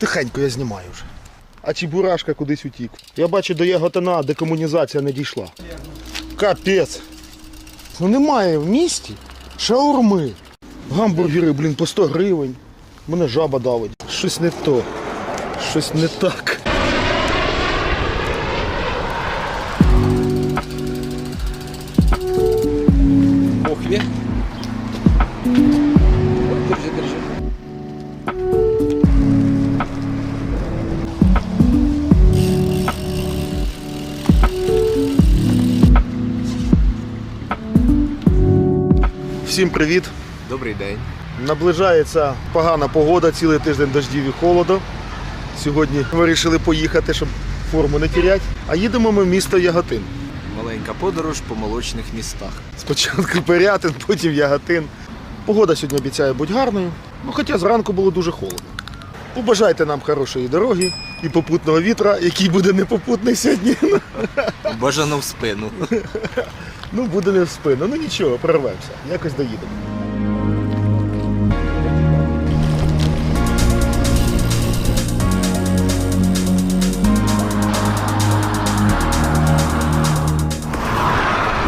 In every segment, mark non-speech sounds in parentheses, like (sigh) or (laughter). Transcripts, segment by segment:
Тихенько я знімаю вже. А Чебурашка кудись утік. Я бачу, до Яготина декомунізація не дійшла. Капець. Ну немає в місті шаурми. Гамбургери, блін, по 100 гривень. Мене жаба давить. Щось не то. Щось не так. Всім привіт. Добрий день. Наближається погана погода, цілий тиждень дождів і холоду. Сьогодні вирішили поїхати, щоб форму не тіряти. А їдемо ми в місто Яготин. Маленька подорож по молочних містах. Спочатку Пирятин, (laughs) потім Яготин. Погода сьогодні обіцяє бути гарною, ну хоча зранку було дуже холодно. Побажайте нам хорошої дороги і попутного вітра, який буде непопутний сьогодні. Бажано в спину. Ну, буде не в спину. Ну нічого, прорвемося. Якось доїдемо.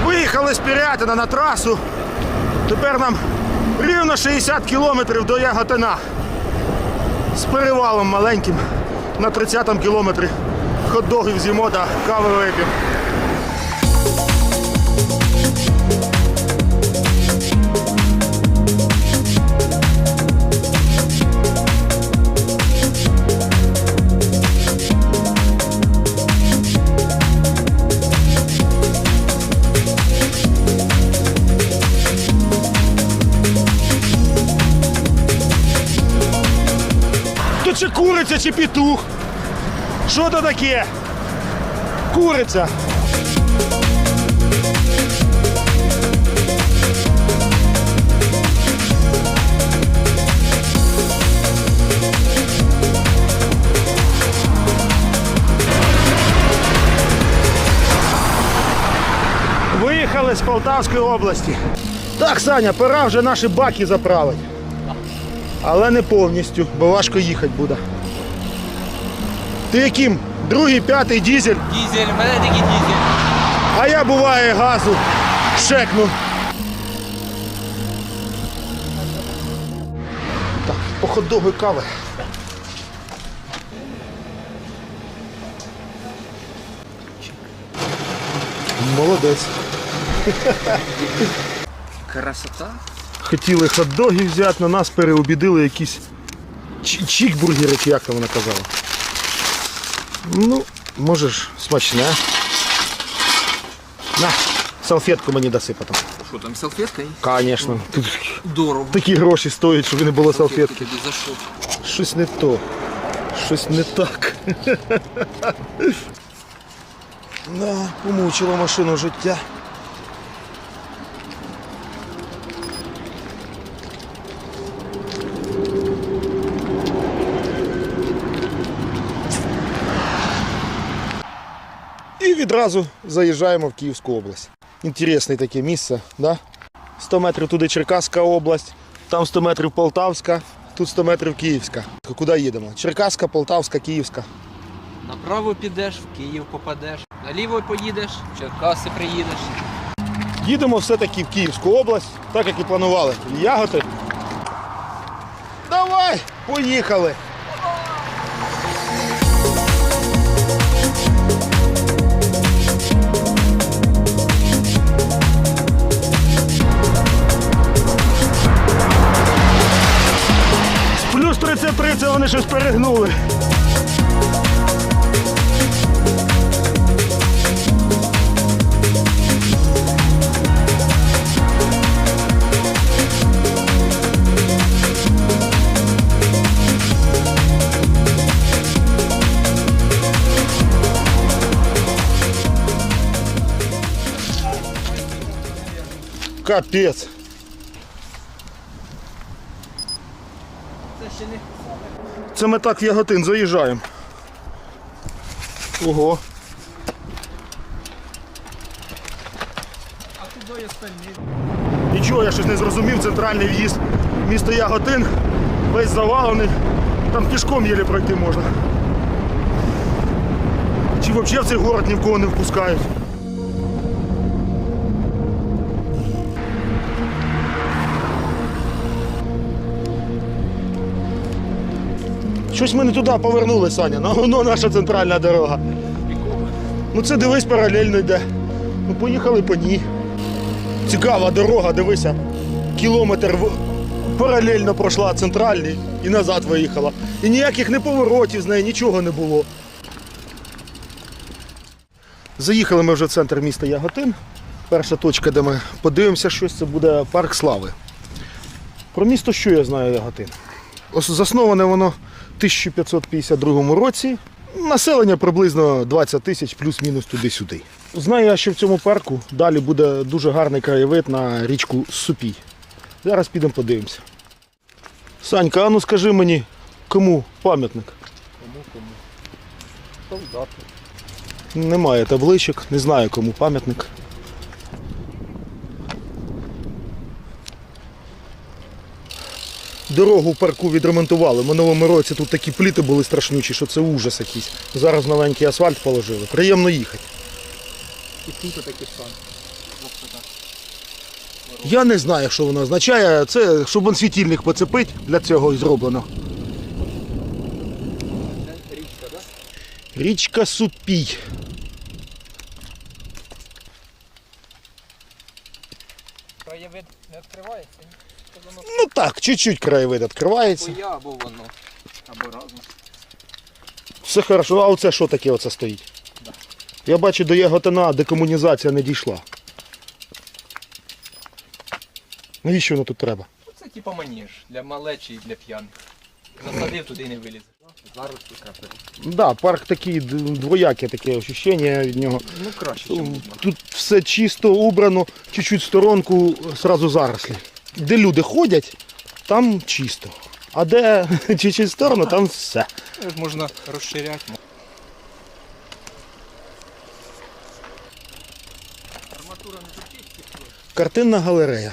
Виїхали з Пірятина на трасу. Тепер нам рівно 60 кілометрів до Яготина. З перевалом маленьким на 30-му кілометрі. Хот-догів з'їмо та кави вип'ємо. Чи петух? Що то таке? Куриця. Виїхали з Полтавської області. Так, Саня, пора вже наші баки заправити. Але не повністю, бо важко їхати буде. Ти яким? Другий, п'ятий дізель, Дізель, в мене тільки дізель. а я буває газу шекну. Так, по хот-догу кави. Молодець. Красота. Хотіли хот-доги взяти, на нас переобідили якісь чікбургери, як там вона казала. Ну, можеш смачне. На, салфетку мені даси потім. Що там, салфетка? Звісно. Тут Дорого. такі гроші стоять, щоб не було салфетки. Тобі за що? Щось не то. Щось не так. (laughs) Да, помучило машину життя. Відразу заїжджаємо в Київську область. Інтересне таке місце, да? 100 метрів туди Черкаська область, там 100 метрів Полтавська, тут 100 метрів Київська. Куди їдемо? Черкаська, Полтавська, Київська. Направо підеш, в Київ попадеш. Наліво поїдеш, в Черкаси приїдеш. Їдемо все-таки в Київську область, так як і планували. Яготи. Давай, поїхали. Це вони щось перегнули. Капець. Це ми так в Яготин заїжджаємо. Ого. А куди остальні? Нічого, я щось не зрозумів. Центральний в'їзд. Місто Яготин. Весь завалений. Там пішком єлі пройти можна. Чи взагалі в цей город ні в кого не впускають. Щось ми не туди повернули, Саня. Ну, воно наша центральна дорога. Ну це дивись паралельно йде. Ну поїхали по ній. Цікава дорога, дивися. Кілометр паралельно пройшла центральний і назад виїхала. І ніяких не поворотів з неї, нічого не було. Заїхали ми вже в центр міста Яготин. Перша точка, де ми подивимося щось, це буде парк слави. Про місто що я знаю Яготин? Засноване воно 1552 році. Населення приблизно 20 тисяч плюс-мінус туди-сюди. Знаю я, що в цьому парку далі буде дуже гарний краєвид на річку Супій. Зараз підемо подивимося. Санька, а ну скажи мені, кому пам'ятник? Кому кому? Солдати. Немає табличок, не знаю кому пам'ятник. Дорогу в парку відремонтували. В минулому році тут такі пліти були страшнючі, що це ужас якийсь. Зараз новенький асфальт положили. Приємно їхати. І тут такі самі. Я не знаю, що воно означає. Це щоб он світильник поцепить, для цього і зроблено. Річка Супій. Краєвид не відкривається, ні? Це воно Ну так, чуть-чуть краєвид відкривається. або я, або воно. Або разом. Все хорошо, а оце що таке оце стоїть? Я бачу, до Яготина декомунізація не дійшла. Навіщо воно тут треба? Ну, Це типа маніж для малечі і для п'яних. Засадив туди і не вилізе. Зараз тут крапель. Да, парк такий двояке таке ощущення від нього. Ну краще, ніж Тут все чисто убрано, чуть-чуть в сторонку сразу зарослі. Де люди ходять, там чисто. А де (laughs) чуть-чуть сторону, там все. Можна розширяти. Арматура не. Картинна галерея.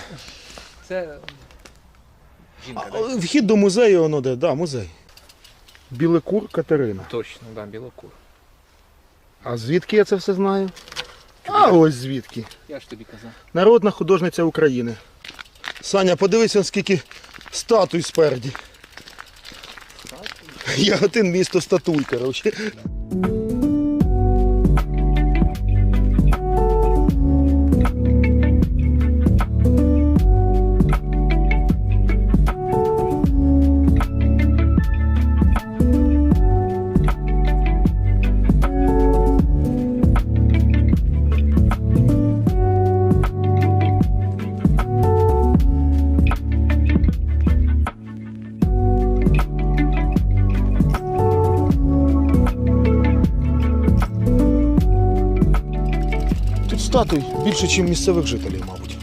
Це жінка, А. Вхід до музею воно де, да, музей. Білекур Катерина. Точно, да, білокур. А звідки я це все знаю? А ось звідки. Я ж тобі казав. Народна художниця України. Саня, подивися, скільки статуй спереді. Яготин місто статуй, коротше. Більше, ніж місцевих жителів, мабуть.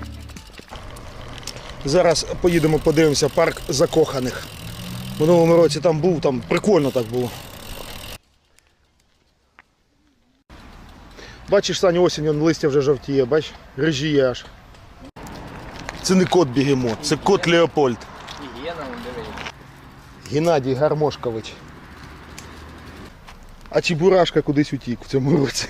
Зараз поїдемо подивимося парк закоханих. В минулому році там був, там прикольно так було. Бачиш, Саня, осінь, он листя вже жовтіє, бач, рижіє аж. Це не кот Бігемот, це кот Леопольд. Геннадій Гармошкович. А Чебурашка кудись утік в цьому році.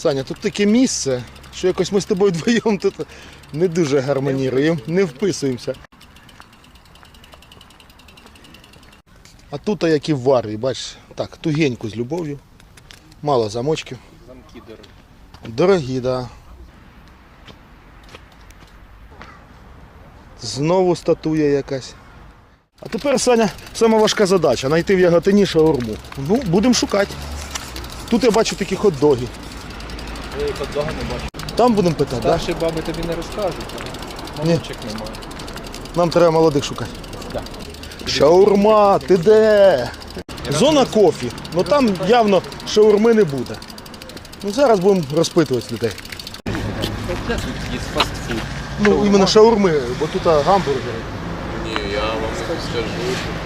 Саня, тут таке місце, що якось ми з тобою вдвоєм тут не дуже гармоніруємо, не вписуємося. А тут як і в варі, бачиш, так, тугенько з любов'ю, мало замочків. Замки дорогі. Дорогі, да. Знову статуя якась. А тепер, Саня, сама важка задача знайти в Яготині шаурму. Ну, будемо шукати. Тут я бачу такі хот-доги. Я їх не бачу. Там будемо питати, так? Старші баби тобі не розкажуть. Ні. Мамочок немає. Нам треба молодих шукати. Да. Шаурма, ти де? Зона кофі. Ну там явно шаурми не буде. Ну зараз будемо розпитувати людей. Де тут є фастфуд? Ну, іменно шаурми, бо тут а, гамбургери. Ні, я вам скажу,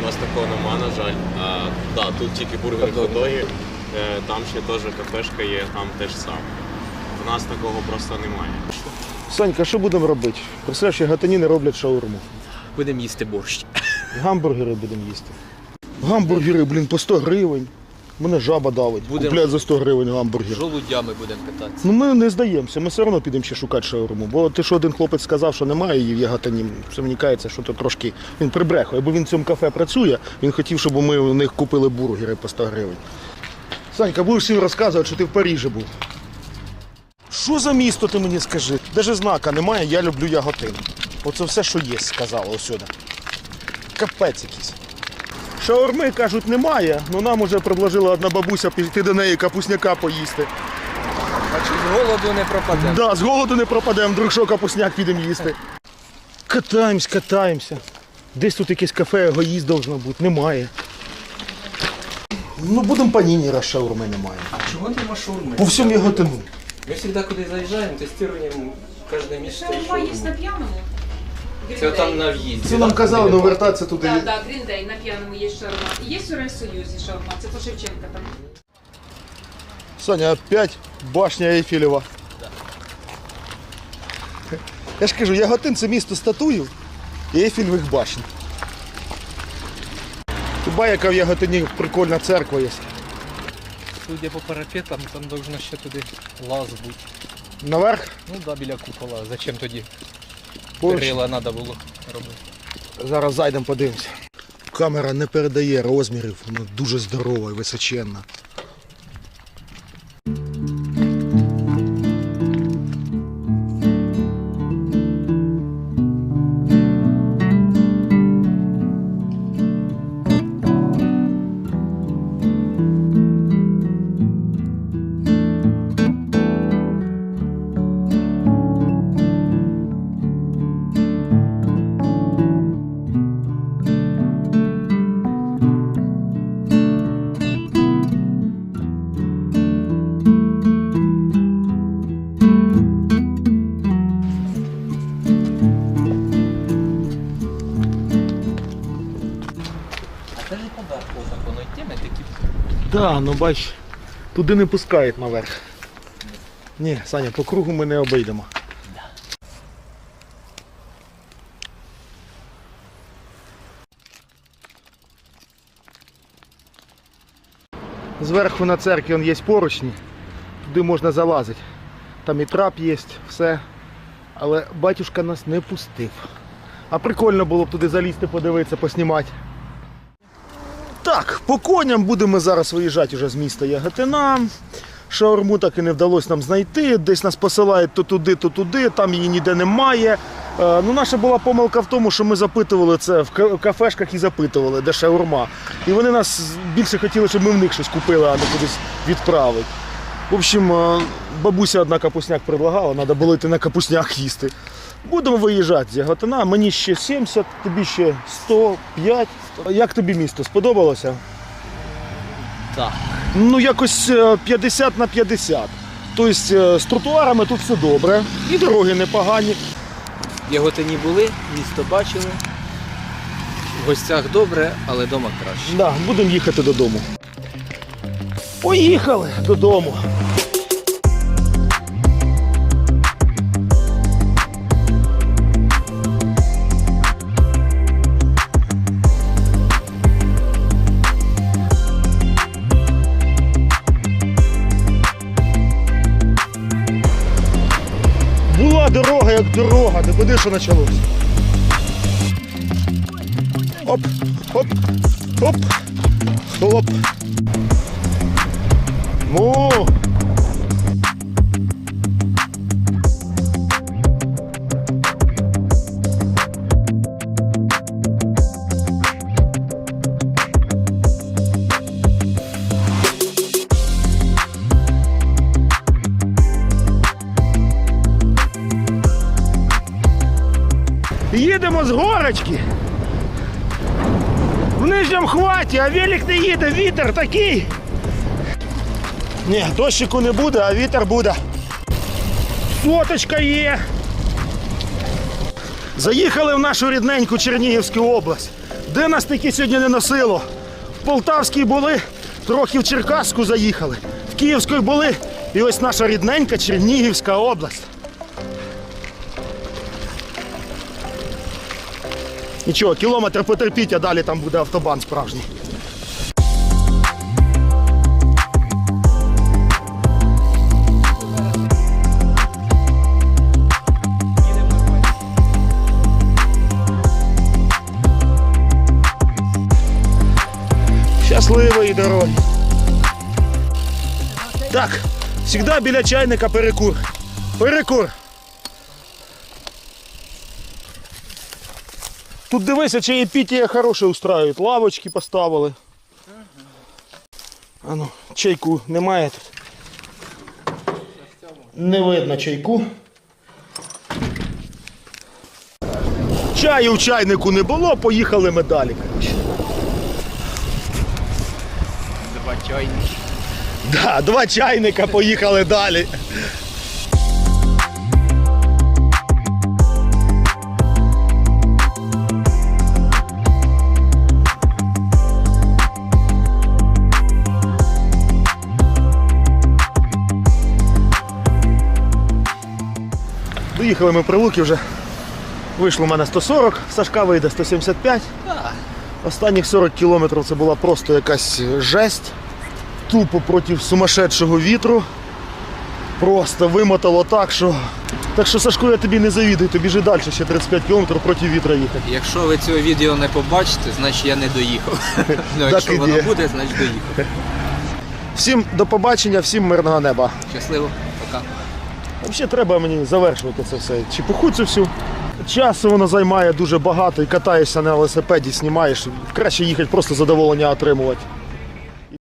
у нас такого нема, на жаль. А, да, тут тільки бургери хот-доги, е, там ще теж кафешка є, там теж саме. У нас такого просто немає. Санька, що будемо робити? Представляєш, яготині не роблять шаурму. Будемо їсти борщ. Гамбургери будемо їсти. Гамбургери, блін, по 100 гривень. Мене жаба давить. Будем- Купляють за 100 гривень гамбургер. Жолудями будемо питатися. Ну ми не здаємося, ми все одно підемо ще шукати шаурму. Бо ти що один хлопець сказав, що немає її в Яготині, це мені кається, що то трошки він прибрехує. Бо він в цьому кафе працює, він хотів, щоб ми у них купили бургери по 100 гривень. Санька, будеш всім розказувати, що ти в Парижі був. Що за місто ти мені скажи? Даже знака немає, я люблю Яготин. Оце все, що є, сказала ось сюди. Капець якийсь. Шаурми, кажуть, немає, але нам уже предложила одна бабуся піти до неї капусняка поїсти. А чи з голоду не пропадемо? Да, з голоду не пропадемо, вдруг що капусняк підемо їсти. Катаємось, катаємося. Десь тут якесь кафе егоїст должно бути, немає. Ну будемо паніні, раз шаурми немає. Чого нема шаурми? По всьому його Ми завжди куди заїжджаємо, тестуємо кожне місце. Шаурма есть на пьяному? Це там на в'їзді. Це нам так, казали, біля ну вертатися туди. Так, так, Гріндей, на п'яному є шаурма. І Є в Союзі шаурма, це по Шевченка там. Саня, опять башня Ейфелева. Я ж кажу, Яготин це місто статуїв і Ейфелевих башень. Хіба яка в Яготині прикольна церква є. Судя по парапетам, там должно ще туди лаз бути. Наверх Ну да, біля купола. Зачем тоді поруч. перила треба було робити? Зараз зайдемо, подивимося. Камера не передає розмірів, вона дуже здорова і височенна. Да, ну бач, туди не пускають наверх. Ні, Саня, по кругу ми не обійдемо. Зверху на церкві є поручні, туди можна залазити. Там і трап є, все. Але батюшка нас не пустив. А прикольно було б туди залізти, подивитися, поснімати. Так, по коням будемо зараз виїжджати вже з міста Яготина. Шаурму так і не вдалося нам знайти. Десь нас посилають то туди, то туди, там її ніде немає. Е, ну, наша була помилка в тому, що ми запитували це в кафешках і запитували, де шаурма. І вони нас більше хотіли, щоб ми в них щось купили, а не кудись відправити. В общем, е, бабуся одна капусняк предлагала, треба було йти на капусняк їсти. Будемо виїжджати з Яготина. Мені ще 70, тобі ще 105. Як тобі місто? Сподобалося? Так. Ну, якось е, 50 на 50. Тобто е, з тротуарами тут все добре, і дороги непогані. Яготині були, місто бачили. В гостях добре, але вдома краще. Да, будемо їхати додому. Поїхали додому. Дорога ти куди що почалося? Оп, оп, оп, хлоп. Му. Нижньому а велик не їде, вітер такий. Ні, дощику не буде, а вітер буде. Соточка є. Заїхали в нашу рідненьку Чернігівську область. Де нас таки сьогодні не носило? В Полтавській були, трохи в Черкаську заїхали. В Київській були І ось наша рідненька Чернігівська область. Нічого, кілометр потерпіть, а далі там буде автобан справжній. Щасливої дороги. Так, завжди біля чайника перекур. Перекур. Тут дивися, чаєпітія хороше устраюють. Лавочки поставили. А ну, чайку немає тут. Не видно чайку. Чаю в чайнику не було, поїхали ми далі. Два чайники. Да, два чайника поїхали далі. Доїхали ми при луки вже. Вийшло в мене 140, Сашка вийде 175. Останніх 40 кілометрів це була просто якась жесть тупо проти сумасшедшого вітру. Просто вимотало так, що. Так що, Сашко, я тобі не завідую, тобі ж далі ще 35 кілометрів проти вітра їхати. Якщо ви цього відео не побачите, значить я не доїхав. (laughs) Ну, якщо воно буде, значить доїхав. Всім до побачення, всім мирного неба. Щасливо. Взагалі треба мені завершувати це все. Чепуху цю всю. Часу воно займає дуже багато і катаєшся на велосипеді, знімаєш. Краще їхати, просто задоволення отримувати.